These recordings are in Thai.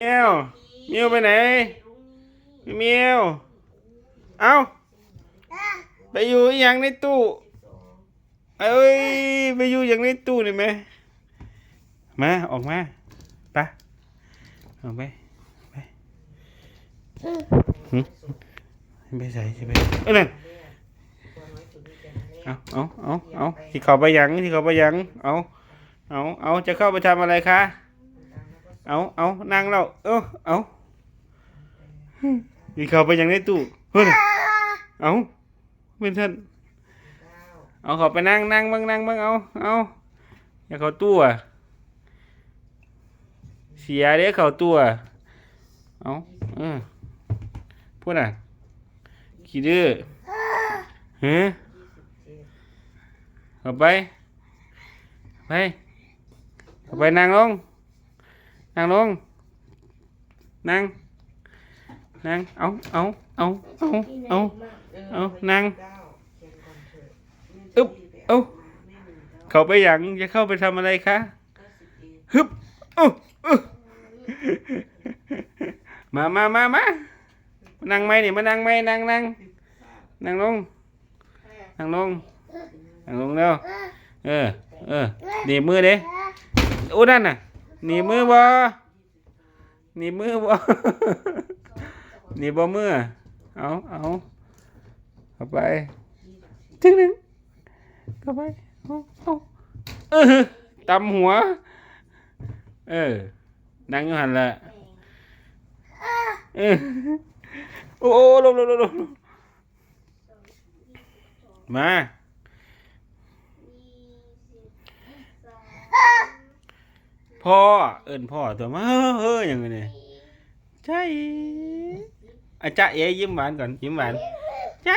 เมียวเมียวไปไหนพี่เมียวเอ้าไปอยู่อย่างในตู้เอ้ยไปอยู่อย่างในตู้นี่ไหมมาออกมาไปออกไปไปไปใส่ใช่ไหมเอ้ยนั่นเอาเอาเอาเอาที่เขาไปยังที่เขาไปยังเอาเอาเอาจะเข้าไปทำอะไรคะ เอาเอานั่งแล้วเออเอานี่เขาไปยังในตู้เฮ้ยเอาเป็นท่านเอาเขาไปนั่งนั่งบ้างนั่งบ้างเอาเอาอย่าเขาตู้อะเสียเด้เขาตู้อะเอาเออพูดอะขี้ดื้อเฮ้ยเอาไปไปเอาไปนั่งลง นั่งลง นั่ง นั่ง เอาเอาเอาเอาเอาเอานั่งอึ๊บเอาเขาไปหยังจะเข้าไปทำอะไรคะฮึบเอ้าเอ้มามามามานั่งไหมนี่มานั่งไหมนั่งนั่งนั่งลง นั่งลง นั่งลงเร็วเออ เออหนีบมือเด้โอ้นั่นน่ะ หนีมือบ่หนีมือบ่หนีบ่มือเอาเอาเข้าไปจึงหนึ่งเข้าไปเอาเอาเออตำหัว เออนั่งอยู่หันละเออโอ้โอ้ลงลงลงลงมา พ่อ เอิ้นพ่อตัวมาเฮ้อเฮ้ออย่างเงี้ยใช่อาจารย์เอ๋ยิ้มหวานก่อนยิ้มหวาน ใช่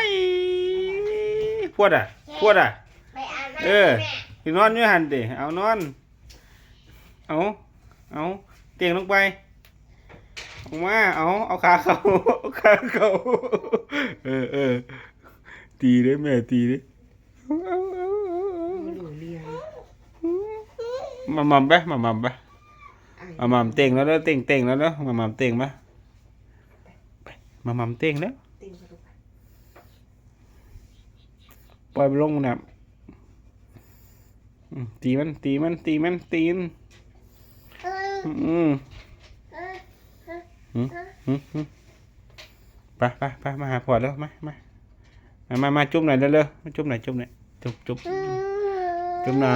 พวดอะพวดอะไปอาบน้ำเออแม่พี่นอนอยู่หันดิเอานอน เอาเอาเตียงลงไปออกมาเอาเอาขาเขาเอาขาเขาเออเออตีเด้แม่ตีเด้เอาเอาเอาเอา มามัมไปมามัมไปมาม่ำเต่งแล้วเด้อเต่งเต่งแล้วเด้อมาม่ำเต่งมาไปมาม่ำเต่งแล้วปล่อยลงน้ำอืมตีมันตีมันตีมันตีนอออืมเอออืมอือไปไปไปมาหาพ่อแล้วมามามามามาจุ่มหน่อยเร็วๆมาจุ่มหน่อยจุ่มหน่อยจุ่มจุ่ม จุ่มหน่อ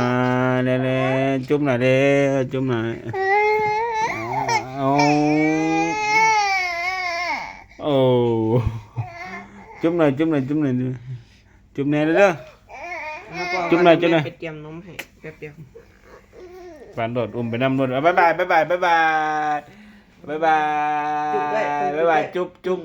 ยเร็วๆจุ่มหน่อยเร็วจุ่มหน่อยเอาโอ้จุ่มหน่อยจุ่มหน่อยจุ่มหน่อยจุ่มแน่เด้อ จุ๊บหน่อยจุ๊บหน่อย ไปเตรียมนมให้แป๊บเดียวบานโดดอุ้มไปน้ำโดดเอาบ๊ายบายบ๊ายบายบ๊ายบายบ๊ายบายบ๊ายบายจุ๊บจุ๊บ